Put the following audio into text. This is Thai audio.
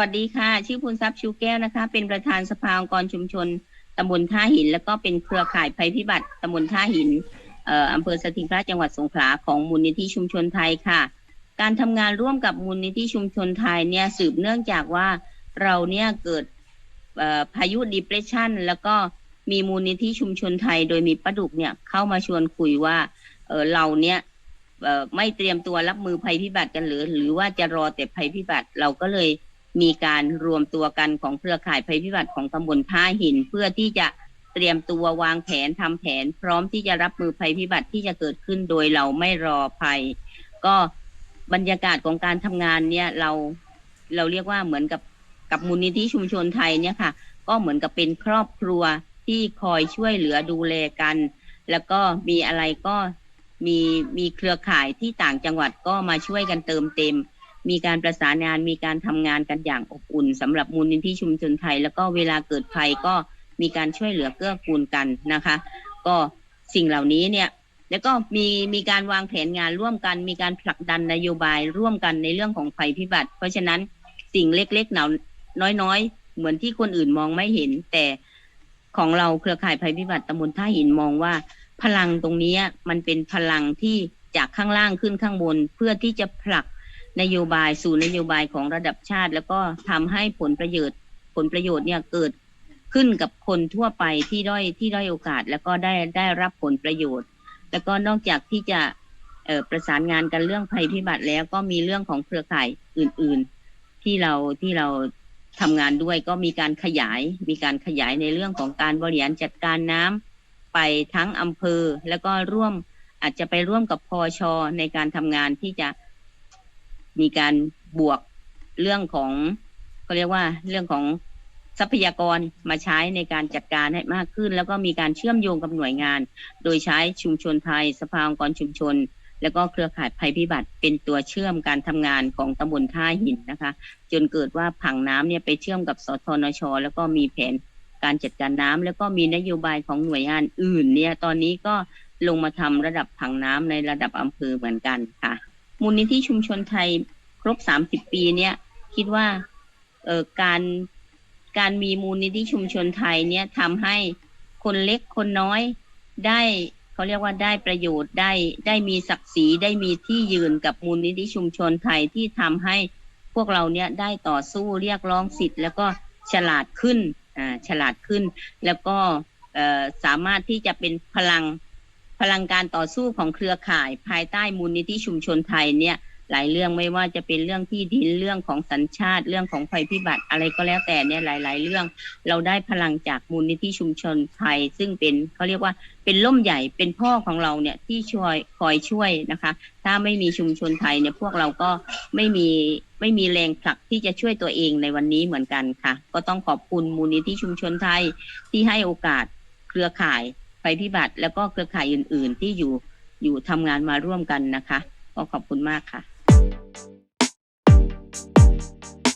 วัสดีค่ะ ชื่อภูนทรัพย์ชูแก้วนะคะ เป็นประธานสภาองค์กรชุมชนตำบลท่าหิน แล้วก็เป็นเครือข่ายภัยพิบัติตำบลท่าหินอำเภอสถิงพระจังหวัดสงขลาของมูลนิธิชุมชนไทยค่ะ การทำงานร่วมกับมูลนิธิชุมชนไทยเนี่ยสืบเนื่องจากว่าเราเนี่ยเกิดพายุ depression แล้วก็มีมูลนิธิชุมชนไทย โดยมีป้าดุกเนี่ยเข้ามาชวนคุยว่าเเราเนี่ยไม่เตรียมตัวรับมือภัยพิบัติกันหรือ หรือว่าจะรอแต่ภัยพิบัติเราก็เลย มีการรวมตัวกันของเครือข่ายภัยพิบัติของตำบลท่าหิน เพื่อที่จะเตรียมตัววางแผนทำแผน พร้อมที่จะรับมือภัยพิบัติที่จะเกิดขึ้นโดยเราไม่รอภัย ก็บรรยากาศของการทำงานเนี่ยเราเราเรียกว่าเหมือนกับกับมูลนิธิชุมชนไทยเนี่ยค่ะ ก็เหมือนกับเป็นครอบครัวที่คอยช่วยเหลือดูแลกัน แล้วก็มีอะไรก็มีมีเครือข่ายที่ต่างจังหวัดก็มาช่วยกันเติมเต็ม มีการประสานงานมีการทำงานกันอย่างอบอุ่นสำหรับมูลนิธิชุมชนไทย แล้วก็เวลาเกิดภัยก็มีการช่วยเหลือเกื้อกูลกันนะคะ ก็สิ่งเหล่านี้เนี่ยแล้วก็มีมีการวางแผนงานร่วมกัน มีการผลักดันนโยบายร่วมกันในเรื่องของภัยพิบัติ เพราะฉะนั้นสิ่งเล็กๆหนาน้อยๆ เหมือนที่คนอื่นมองไม่เห็น แต่ของเราเครือข่ายภัยพิบัติตำบลท่าหินมองว่า พลังตรงนี้มันเป็นพลังที่จากข้างล่างขึ้นข้างบน เพื่อที่จะผลัก นโยบายสู่นโยบายของระดับชาติ แล้วก็ทำให้ผลประโยชน์ ผลประโยชน์เนี่ยเกิดขึ้นกับคนทั่วไปที่ด้อยที่ด้อยโอกาส แล้วก็ได้ได้รับผลประโยชน์ แล้วก็นอกจากที่จะประสานงานกันเรื่องภัยพิบัติแล้วก็มีเรื่องของเครือข่ายอื่น ๆ ที่เราที่เราทำงานด้วยก็มีการขยาย มีการขยายในเรื่องของการบริหารจัดการน้ำไปทั้งอำเภอ แล้วก็ร่วมอาจจะไปร่วมกับพอชในการทำงานที่จะ มีการบวกเรื่องของเขาเรียกว่าเรื่องของทรัพยากรมาใช้ในการจัดการให้มากขึ้น แล้วก็มีการเชื่อมโยงกับหน่วยงาน โดยใช้ชุมชนไทย สภาองค์กรชุมชน แล้วก็เครือข่ายภัยพิบัติ เป็นตัวเชื่อมการทำงานของตำบลท่าหินนะคะ จนเกิดว่าผังน้ำเนี่ยไปเชื่อมกับสทนช แล้วก็มีแผนการจัดการน้ำแล้วก็มีนโยบายของหน่วยงานอื่น เนี่ยตอนนี้ก็ลงมาทำระดับผังน้ำในระดับอำเภอเหมือนกันค่ะ มูลนิธิชุมชนไทย รบสามสิบปีเนี่ย คิดว่าเออการการมีมูลนิธิชุมชนไทยเนี่ยทำให้คนเล็กคนน้อยได้เขาเรียกว่าได้ประโยชน์ได้ได้มีศักดิ์ศรีได้มีที่ยืนกับมูลนิธิชุมชนไทยที่ทำให้พวกเราเนี่ยได้ต่อสู้เรียกร้องสิทธิ์ แล้วก็ฉลาดขึ้นอ่าฉลาดขึ้น แล้วก็สามารถที่จะเป็นพลังพลังการต่อสู้ของเครือข่ายภายใต้มูลนิธิชุมชนไทยเนี่ย หลายเรื่องไม่ว่าจะเป็นเรื่องที่ดินเรื่องของสัญชาติ เรื่องของภัยพิบัติอะไรก็แล้วแต่เนี่ยหลาย ๆ เรื่อง เราได้พลังจากมูลนิธิชุมชนไทย ซึ่งเป็นเขาเรียกว่าเป็นล่มใหญ่เป็นพ่อของเราเนี่ยที่ช่วยคอยช่วยนะคะ ถ้าไม่มีชุมชนไทยเนี่ยพวกเราก็ไม่มีไม่มีแรงผลักที่จะช่วยตัวเองในวันนี้เหมือนกันค่ะ ก็ต้องขอบคุณมูลนิธิชุมชนไทยที่ให้โอกาสเครือข่ายภัยพิบัติ แล้วก็เครือข่ายอื่น ๆ ที่อยู่อยู่ทำงานมาร่วมกันนะคะ ก็ขอบคุณมากค่ะ